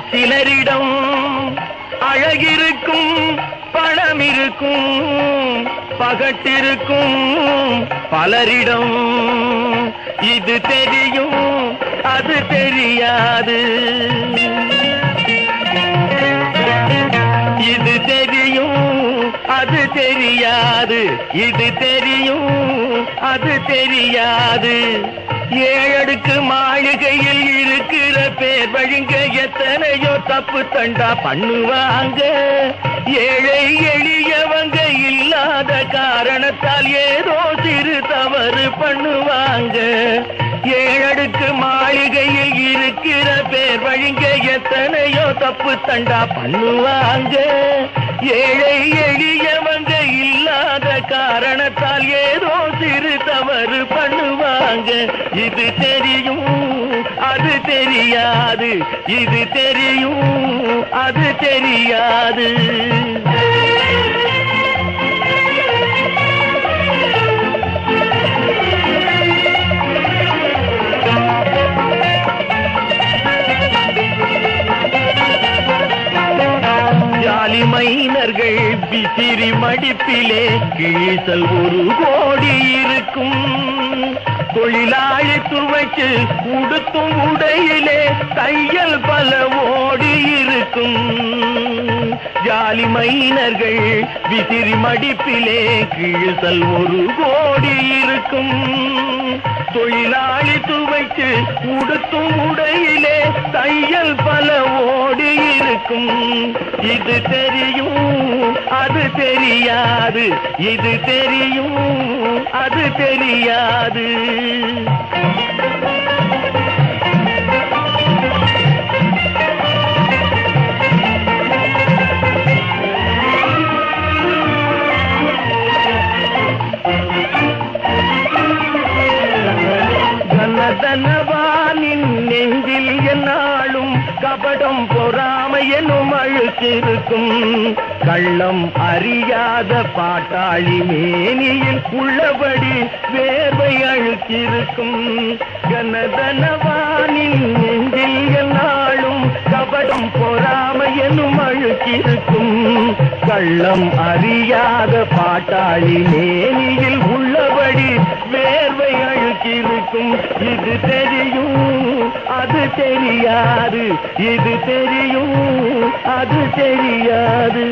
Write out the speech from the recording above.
சிலரிடம் அழகிருக்கும் பணம் இருக்கும் பகட்டிருக்கும் பலரிடம். இது தெரியும் அது தெரியாது. இது தெரியும் அது தெரியாது. இது தெரியும் அது தெரியாது. ஏழடுக்கு மாளிகையில் இருக்கிற பேர் வழிங்க எத்தனையோ தப்பு தண்டா பண்ணுவாங்க. ஏழை எளியவங்க இல்லாத காரணத்தால் ஏதோ சிறு தவறு பண்ணுவாங்க. ஏழடுக்கு மாளிகையில் இருக்கிற பேர் வழிங்க எத்தனையோ தப்பு தண்டா பண்ணுவாங்க. ஏழை எளியவங்க காரணத்தால் ஏதோ சிறு தவறு பண்ணுவாங்க. இது தெரியும் அது தெரியாது. இது தெரியும் அது தெரியாது. மைனர்கள் விசிறி மடிப்பிலே கிழிசல் ஒரு கோடி இருக்கும். தொழிலாளி துவைக்கு உடுத்தும் உடையிலே தையல் பல ஓடி இருக்கும். ஜாலி மைனர்கள் விசிறி மடிப்பிலே கிழிசல் ஒரு கோடி இருக்கும். தொழிலாளி துவைக்கு உடுத்தும் உடையிலே தையல் பல ஓடி இருக்கும். இது தெரியும் அது தெரியாது. இது தெரியும் அது தெரியாது. கனதனவானின் என்னாலும் கபடம் பொறாமை எனும் அழுக்கிருக்கும். கள்ளம் அறியாத பாட்டாளி மேனியில் உள்ளபடி வேர்வை அழுத்திருக்கும் கனதனவானின் நெஞ்சில் என்னாலும் கபடம் பொறாமை எனும் அழுக்கிருக்கும். கள்ளம் அறியாத பாட்டாளி மேனியில் உள்ளபடி வேர்வை அழுக்கிருக்கும் இது தெரியும். அது தெரியாது. இது தெரியும். அது தெரியாது.